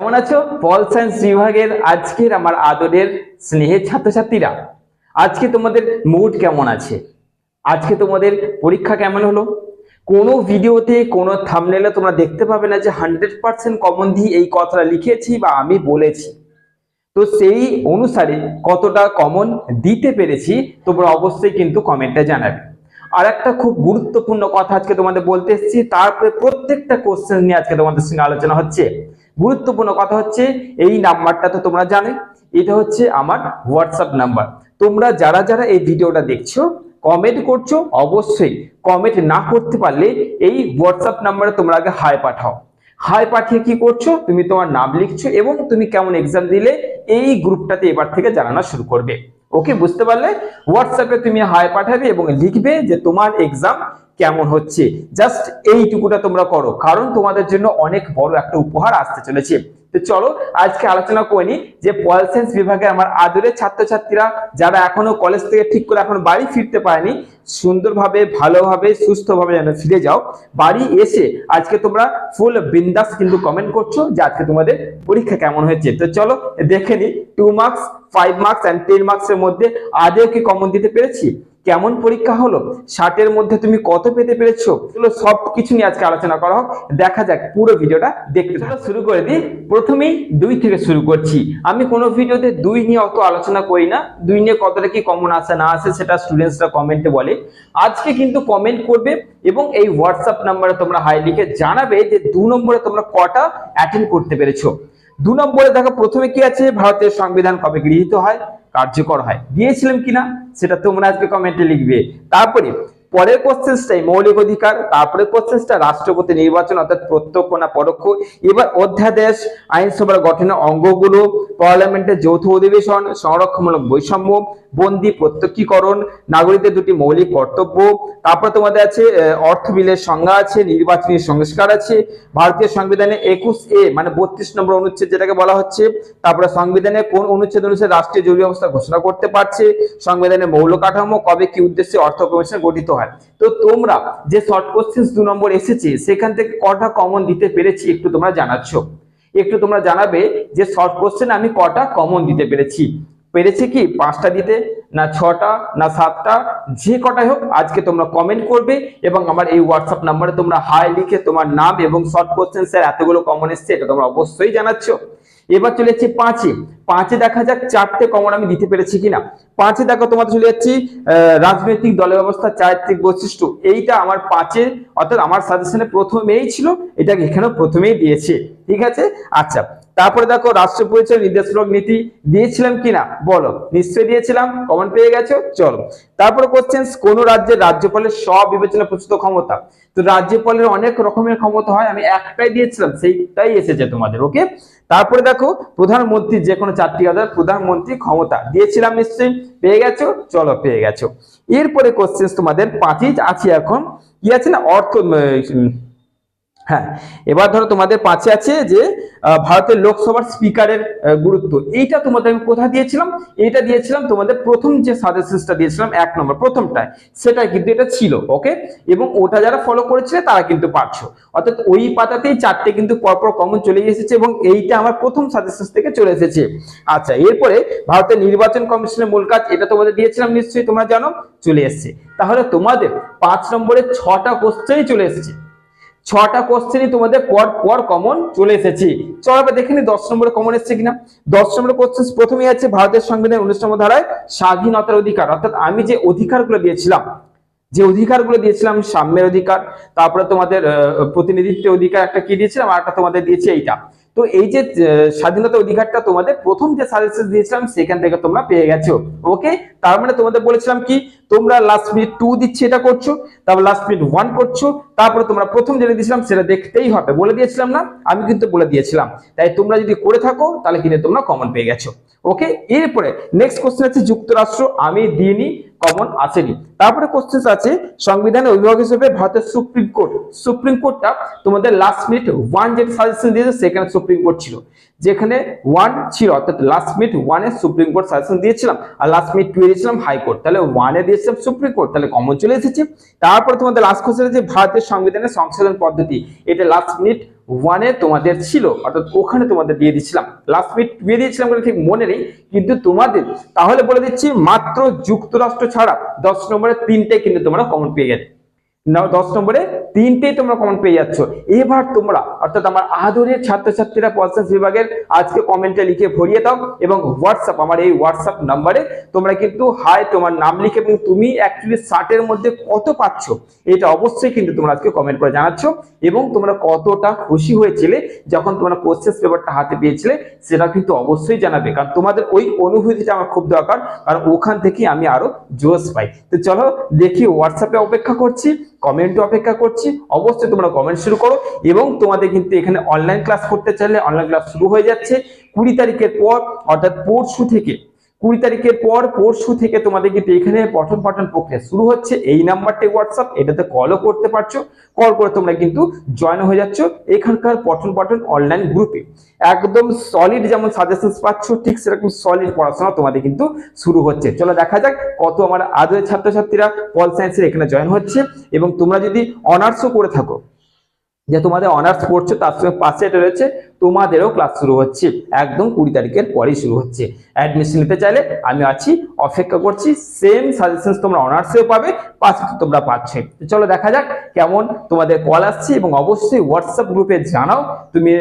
কেমন আছো? Pol science বিভাগের আজকের আমার আদরের স্নেহের ছাত্রছাত্রীরা, আজকে তোমাদের মুড কেমন আছে? আজকে তোমাদের পরীক্ষা কেমন হলো? কোনো ভিডিওতে, কোনো থামনেলে তোমরা দেখতে পাবে না যে হান্ড্রেড পার্সেন্ট কমন দিয়ে এই কথাটা লিখেছি বা আমি বলেছি। তো সেই অনুসারে কতটা কমন দিতে পেরেছি, তোমরা অবশ্যই কিন্তু কমেন্টে জানাবে। আর একটা খুব গুরুত্বপূর্ণ কথা আজকে তোমাদের বলতে এসেছি, তারপরে প্রত্যেকটা কোশ্চেন নিয়ে আজকে তোমাদের সঙ্গে আলোচনা হচ্ছে। গুরুত্বপূর্ণ কথা হচ্ছে এই নাম্বারটা তো তোমরা জানো এটা হচ্ছে আমার হোয়াটসঅ্যাপ নাম্বার। তোমরা যারা যারা এই ভিডিওটা দেখছ কমেন্ট করছ, অবশ্যই কমেন্ট না করতে পারলে এই হোয়াটসঅ্যাপ নাম্বারে তোমরা আগে হাই পাঠাও। হাই পাঠিয়ে কি করছ? তুমি তোমার নাম লিখছো এবং তুমি কেমন এক্সাম দিলে এই গ্রুপটাতে এবার থেকে জানানো শুরু করবে। ওকে বুঝতে পারলে? হোয়াটসঅ্যাপে তুমি হাই পাঠাবে এবং লিখবে যে তোমার এক্সাম কেমন হচ্ছে? জাস্ট এইটুকুটা তোমরা করো, কারণ তোমাদের জন্য অনেক বড় একটা উপহার আসতে চলেছে। তো চলো, আজকে আলোচনা করে নি যে পল সায়েন্স বিভাগে আমার আদরের ছাত্রছাত্রীরা যারা এখনও কলেজ থেকে ঠিক করে এখন বাড়ি ফিরতে পারেনি, সুন্দরভাবে, ভালোভাবে, সুস্থভাবে যেন ফিরে যাও। বাড়ি এসে আজকে তোমরা ফুল বিন্দাস কিন্তু কমেন্ট করছ যে আজকে তোমাদের পরীক্ষা কেমন হয়েছে। তো চলো, দেখে নি two marks five marks and ten মার্কসের মধ্যে আদেও কি কমন দিতে পেরেছি? কেমন পরীক্ষা হলো? ষাটের মধ্যে তুমি কত পেতে পেরেছ? এগুলো সব কিছু নিয়ে আজকে আলোচনা করা হোক। দেখা যাক, পুরো ভিডিওটা দেখতে শুরু করে দিই। প্রথমেই দুই থেকে শুরু করছি। আমি কোনো ভিডিওতে দুই নিয়ে অত আলোচনা করি না। দুই নিয়ে কতটা কি কমন আসে, না আসে, সেটা স্টুডেন্টসরা কমেন্টে বলে। আজকে কিন্তু কমেন্ট করবে এবং এই হোয়াটসঅ্যাপ নাম্বারে তোমরা হাই লিখে জানাবে যে দু নম্বরে তোমরা কটা অ্যাটেন্ড করতে পেরেছ। দু নম্বরে দেখো, প্রথমে কি আছে? ভারতের সংবিধান কবে গৃহীত হয়? কার্যকর হয়। দিয়েছিলাম কিনা সেটা তোমরা আজকে কমেন্টে লিখবে। তারপরে পরের কোশ্চেন্সটাই মৌলিক অধিকার তারপরে কোশ্চেন্সটা রাষ্ট্রপতি নির্বাচন, অর্থাৎ প্রত্যক্ষ না পরোক্ষ। এবার অধ্যাদেশ, আইনসভার গঠনের অঙ্গগুলো, পার্লামেন্টের যৌথ অধিবেশন, সংরক্ষণমূলক বৈষম্য, বন্দি প্রত্যক্ষীকরণ, নাগরিকদের দুটি মৌলিক কর্তব্য, তারপর তোমাদের আছে অর্থ বিলের সংজ্ঞা আছে, নির্বাচনী সংস্কার আছে, ভারতীয় সংবিধানে একুশ এ মানে বত্রিশ নম্বর অনুচ্ছেদ যেটাকে বলা হচ্ছে, তারপরে সংবিধানে কোন অনুচ্ছেদ অনুসারে রাষ্ট্রীয় জরুরি অবস্থা ঘোষণা করতে পারছে, সংবিধানের মৌল কাঠামো, কবে কি উদ্দেশ্যে অর্থ কমিশন গঠিত হয় তো তোমরা যে শর্ট কোশ্চেন দু নম্বর এসেছে, সেখান থেকে কটা কমন দিতে পেরেছি একটু তোমরা জানাচ্ছ। একটু তোমরা জানাবে যে শর্ট কোশ্চেন আমি কটা কমন দিতে পেরেছি। পেরেছি কি পাঁচটা দিতে, না ছটা, না সাতটা, যে কটাই হোক আজকে তোমরা কমেন্ট করবে এবং আমার এই হোয়াটসঅ্যাপ নাম্বারে তোমরা হাই লিখে তোমার নাম এবং শর্ট কোশ্চেন স্যার এতগুলো কমন এসছে এটা তোমরা অবশ্যই জানাচ্ছ। এবার চলে যাচ্ছি পাঁচে। পাঁচে দেখা যাক চারটে কমন আমি দিতে পেরেছি কিনা। পাঁচে দেখো, তোমাদের চলে যাচ্ছি রাজনৈতিক দলের ব্যবস্থা, চারিত্রিক বৈশিষ্ট্য। এইটা আমার পাঁচে, অর্থাৎ আমার সাজেশনে প্রথমেই ছিল এটা এখানেও প্রথমেই দিয়েছে। ঠিক আছে? আচ্ছা তারপরে দেখো রাষ্ট্র পরিচয় নির্দেশমূলক নীতি দিয়েছিলাম কিনা? বলো। নিশ্চয়ই দিয়েছিলাম। কমন পেয়ে গেছো? চলো। তারপরে কোশ্চেন কোন রাজ্যের রাজ্যপালের সব বিবেচনা প্রস্তুত ক্ষমতা? তো রাজ্যপালের অনেক রকমের ক্ষমতা হয়, আমি একটাই দিয়েছিলাম, সেইটাই এসেছে তোমাদের ওকে তারপরে দেখো, প্রধানমন্ত্রী যে কোনো চারটি হাজার প্রধানমন্ত্রী ক্ষমতা। দিয়েছিলাম নিশ্চয়ই? পেয়ে গেছো? চলো, পেয়ে গেছো। এরপরে কোশ্চেন তোমাদের পাঁচই আছে এখন। কি আছে না? অর্থ হ্যাঁ এবার ধরো তোমাদের পাঁচে আছে যে ভারতের লোকসভার স্পিকারের গুরুত্ব। এইটা তোমাদের আমি কোথায় দিয়েছিলাম? এইটা দিয়েছিলাম তোমাদের প্রথম যে সাজেশনটা দিয়েছিলাম এক নম্বর, প্রথমটায়। সেটা কিন্তু এটা ছিল ওকে এবং ওটা যারা ফলো করেছিলে তারা কিন্তু পারছ। অর্থাৎ ওই পাতাতেই চারটে কিন্তু পরপর কমন চলে এসেছে এবং এইটা আমার প্রথম সাজেশন থেকে চলে এসেছে। আচ্ছা এরপরে ভারতের নির্বাচন কমিশনের মূল কাজ এটা তোমাদের দিয়েছিলাম, নিশ্চয়ই তোমরা জানো, চলে এসেছে। তাহলে তোমাদের পাঁচ নম্বরে ছটা কোশ্চেনই চলে এসেছে। ছটা কোশ্চেনই তোমাদের পর পর কমন চলে এসেছি। চলো দেখে নি দশ নম্বরে কমন এসেছে কিনা। দশ নম্বরে কোশ্চেন প্রথমেই আছে ভারতের সংবিধানের উনিশ নম্বর ধারায় স্বাধীনতার অধিকার। অর্থাৎ আমি যে অধিকারগুলো দিয়েছিলাম, যে অধিকারগুলো দিয়েছিলাম, সাম্যের অধিকার, তারপরে তোমাদের প্রতিনিধিত্বের অধিকার একটা কি দিয়েছিলাম, আর একটা তোমাদের দিয়েছি এইটা। তো এই যে স্বাধীনতা অধিকারটা তোমাদের প্রথম যে সাজেশন দিয়েছিলাম, সেখান থেকে তোমরা পেয়ে গেছো। ওকে তার মানে তোমাদের বলেছিলাম কি, তোমরা লাস্ট মিনিট টু দিচ্ছি, এটা করছ, তারপর লাস্ট মিনিট ওয়ান করছ, তারপরে তোমরা প্রথম যেটা দিয়েছিলাম, সেটা দেখতেই হবে। বলে দিয়েছিলাম না, আমি কিন্তু বলে দিয়েছিলাম। তাই তোমরা যদি করে থাকো, তাহলে কিন্তু তোমরা কমন পেয়ে গেছো। ওকে এরপরে নেক্সট কোশ্চেন আছে যুক্তরাষ্ট্র, আমি দিইনি। কমন আসেনি। তারপরে কোশ্চেন আছে সংবিধানের অভিভাবক হিসেবে ভারতের সুপ্রিম কোর্ট। সুপ্রিম কোর্টটা তোমাদের লাস্ট মিনিট ওয়ান যেটা সাজেশন দিয়েছে, সেখানে সুপ্রিম কোর্ট ছিল। যেখানে ওয়ান ছিল, অর্থাৎ লাস্ট মিনিট ওয়ানে সুপ্রিম কোর্ট সাজেশন দিয়েছিলাম, আর লাস্ট মিনিট টু দিয়েছিলাম হাইকোর্ট তাহলে ওয়ানে দিয়েছিলাম সুপ্রিম কোর্ট, তাহলে কমন চলে এসেছে। তারপরে তোমাদের লাস্ট কোশ্চেন আছে ভারতের সংবিধানের সংশোধন পদ্ধতি, এটা লাস্ট মিনিট ওয়ানে তোমাদের ছিল, অর্থাৎ ওখানে তোমাদের দিয়ে দিচ্ছিলাম লাস্ট মিনিট দিয়ে দিয়েছিলাম বলে ঠিক মনে নেই, কিন্তু তোমাদের, তাহলে বলে দিচ্ছি মাত্র যুক্তরাষ্ট্র ছাড়া দশ নম্বরে তিনটে কিন্তু তোমরা কমন পেয়ে গেছে দশ নম্বরে তিনটেই তোমরা কমন পেয়ে যাচ্ছ। এবার তোমরা, অর্থাৎ আমার আদরের ছাত্রছাত্রীরা পল সায়েন্স বিভাগের, আজকে কমেন্টে লিখে ভরিয়ে দাও এবং হোয়াটসঅ্যাপ আমার এই হোয়াটসঅ্যাপ নাম্বারে তোমরা কিন্তু হাই তোমার নাম লিখে এবং তুমি অ্যাকচুয়ালি ষাটের মধ্যে কত পাচ্ছ, এটা অবশ্যই কিন্তু তোমরা আজকে কমেন্ট করে জানাচ্ছ এবং তোমরা কতটা খুশি হয়েছিলে যখন তোমরা কোশ্চেস পেপারটা হাতে পেয়েছিলে, সেটা কিন্তু অবশ্যই জানাবে। কারণ তোমাদের ওই অনুভূতিটা আমার খুব দরকার, কারণ ওখান থেকে আমি আরও জোশ পাই। তো চলো দেখি হোয়াটসঅ্যাপে অপেক্ষা করছি। কমেন্টে অপেক্ষা করছি। অবশ্যই তোমরা কমেন্ট শুরু করো এবং তোমাদের কিন্তু এখানে অনলাইন ক্লাস করতে চাইলে অনলাইন ক্লাস শুরু হয়ে যাচ্ছে। কুড়ি তারিখের পর, অর্থাৎ পরশু থেকে কুড়ি তারিখের পর পরশু থেকে তোমাদের কিন্তু এখানে পঠন পাঠন প্রক্রিয়া শুরু হচ্ছে। এই নাম্বারটি হোয়াটসঅ্যাপ এটাতে কলও করতে পারছ। কল করে তোমরা কিন্তু জয়েন হয়ে যাচ্ছ এখানকার পঠন পাঠন অনলাইন গ্রুপে একদম সলিড যেমন সাজেশন পাচ্ছ, ঠিক সেরকম সলিড পড়াশোনা তোমাদের কিন্তু শুরু হচ্ছে। চলো দেখা যাক কত আমার আদরের ছাত্রছাত্রীরা পল সায়েন্সের এখানে জয়েন হচ্ছে। এবং তোমরা যদি অনার্সও করে থাকো যে তোমাদের অনার্স পড়ছো, তার সঙ্গে পাশে রয়েছে, তোমাদেরও ক্লাস শুরু হচ্ছে। একদম কুড়ি তারিখের পরেই শুরু হচ্ছে। অ্যাডমিশন নিতে চাইলে আমি আছি, অপেক্ষা করছি সেম সাজেশন তোমরা অনার্সেও পাবে পাশে তোমরা পাচ্ছে। চলো দেখা যাক কেমন তোমাদের কল আসছে এবং অবশ্যই হোয়াটসঅ্যাপ গ্রুপে জানাও তুমি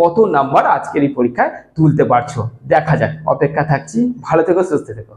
কত নাম্বার আজকের এই পরীক্ষায় তুলতে পারছ। দেখা যাক, অপেক্ষা থাকছি। ভালো থেকো, সুস্থ থেকো।